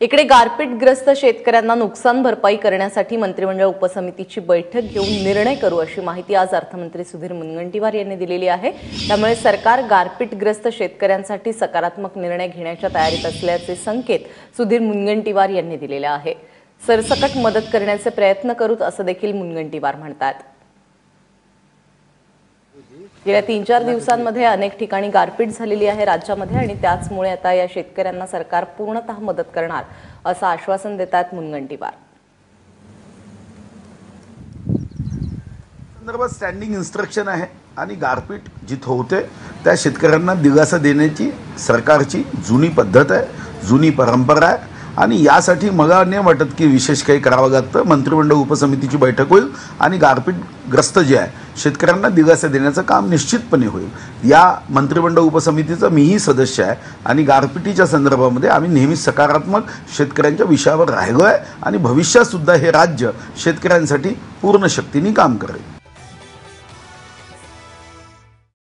इकडे गारपीटग्रस्त शेतकऱ्यांना नुकसान भरपाई करण्यासाठी मंत्रिमंडळ उपसमितीची बैठक घेऊन निर्णय करू अशी माहिती आज अर्थमंत्री सुधीर मुनगंटीवार यांनी दिलेली आहे. त्यामुळे सरकार गारपीटग्रस्त शेतकऱ्यांसाठी सकारात्मक निर्णय घेण्याच्या तयारीत असल्याचे संकेत सुधीर मुनगंटीवार यांनी दिलेले आहे. सरसकट मदत करण्याचे प्रयत्न करूत असं देखील मुनगंटीवार म्हणतात. गेल्या तीन चार दिवसांमध्ये अनेक ठिकाणी गारपीट झालेली आहे राज्यामध्ये आणि त्याचमुळे आता या शेतकऱ्यांना सरकार पूर्णतः मदत करणार असं आश्वासन देतात मुनगंटीवार. संदर्भात स्टँडिंग इन्स्ट्रक्शन आहे आणि गारपीट जिथं होते त्या शेतकऱ्यांना दिलासा देण्याची सरकारची जुनी पद्धत आहे जुनी परंपरा आहे. आणि यासाठी मला नाही वाटत की विशेष काही करावं लागतं. मंत्रिमंडळ उपसमितीची बैठक होईल आणि गारपीटग्रस्त जे आहे शेतकऱ्यांना दिलासा देण्याचं काम निश्चितपणे होईल. या मंत्रिमंडळ उपसमितीचा मीही सदस्य आहे आणि गारपिटीच्या संदर्भामध्ये आम्ही नेहमी सकारात्मक शेतकऱ्यांच्या विषयावर राहिलो आहे आणि भविष्यातसुद्धा हे राज्य शेतकऱ्यांसाठी पूर्ण शक्तीने काम करेल.